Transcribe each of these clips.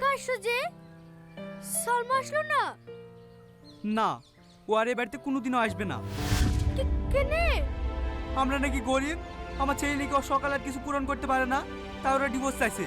আসছো যে? সালমা আসলো না? না ও আর এ বাড়িতে কোনোদিনও আসবে না। কেনে? আমরা নাকি গরিব আমার ছেলে নাকি সকালে সকাল আর কিছু পূরণ করতে পারে না তাই ওরা ডিভোর্স চাইছে।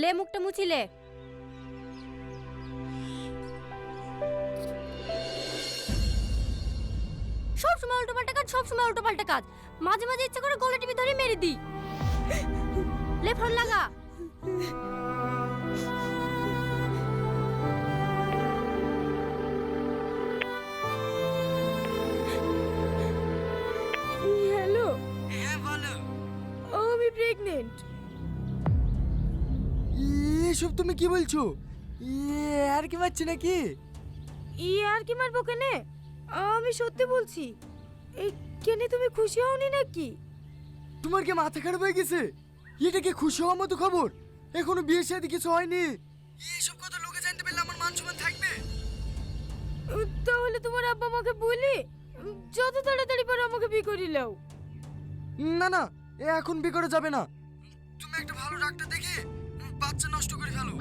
লে মুখটা মুছিলে সব সময় উল্টো পাল্টা কাজ সব সময় উল্টো পাল্টা কাজ। মাঝে মাঝে ইচ্ছা করে গলা টিপি ধরে মেরে দিই। লে ফোন লাগা। হ্যালো হ্যাঁ বলো। আমি প্রেগনেন্ট এসব তুমি কি বলছো? এ আর কি মারছি নাকি? ই আর কি মারবো কেনে? আমি সত্যি বলছি এই কেনে তুমি খুশি হওনি নাকি? তোমার কি মাথা খারাপ হয়ে গেছে? এটা কি খুশি হওয়ার মতো খবর? এখনও বিয়ে শাদী কিছু হয়নি? এইসব কথা লোকে জানতে পারলে আমার মান সম্মান থাকবে। তাহলে তোমার আব্বা আমাকে বলি? যত তাড়াতাড়ি পারো আমাকে বিয়ে করে নাও। না না এ এখন বিয়ে করা যাবে না। তুমি একটা ভালো ডাক্তার দেখে বাচ্চা নষ্ট করে ফেলো।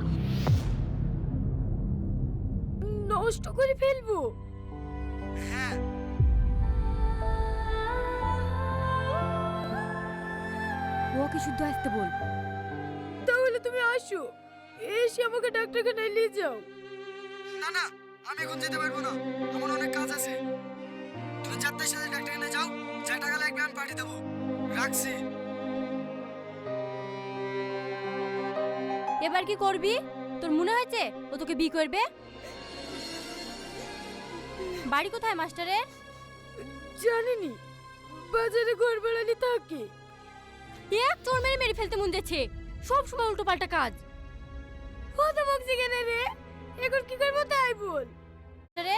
নষ্ট করে ফেলব? হ্যাঁ। ওকে শুদ্ধ আসতে বল? তাহলে তুমি আসো। এসে আমাকে ডাক্তারখানায় নিয়ে যাও। না না আমি এখন যেতে পারব না। আমার অনেক কাজ আছে। তুমি চারটার সাথে ডাক্তারখানে যাও যা টাকা লাগবে আমি পাঠিয়ে দেবো। রাখছি। এবার কি করবি? তোর মনে হয়েছে ও তোকে বি করবে? বাড়ি কোথায় মাস্টারে জানিনি। বাজারে ঘর বেড়ালি থাকে। এক তোর মেরে মেরে ফেলতে মন যাচ্ছে। সব সময় উল্টো পাল্টা কাজ। কত বকছি কেন রে এখন কি করব তাই বল। রে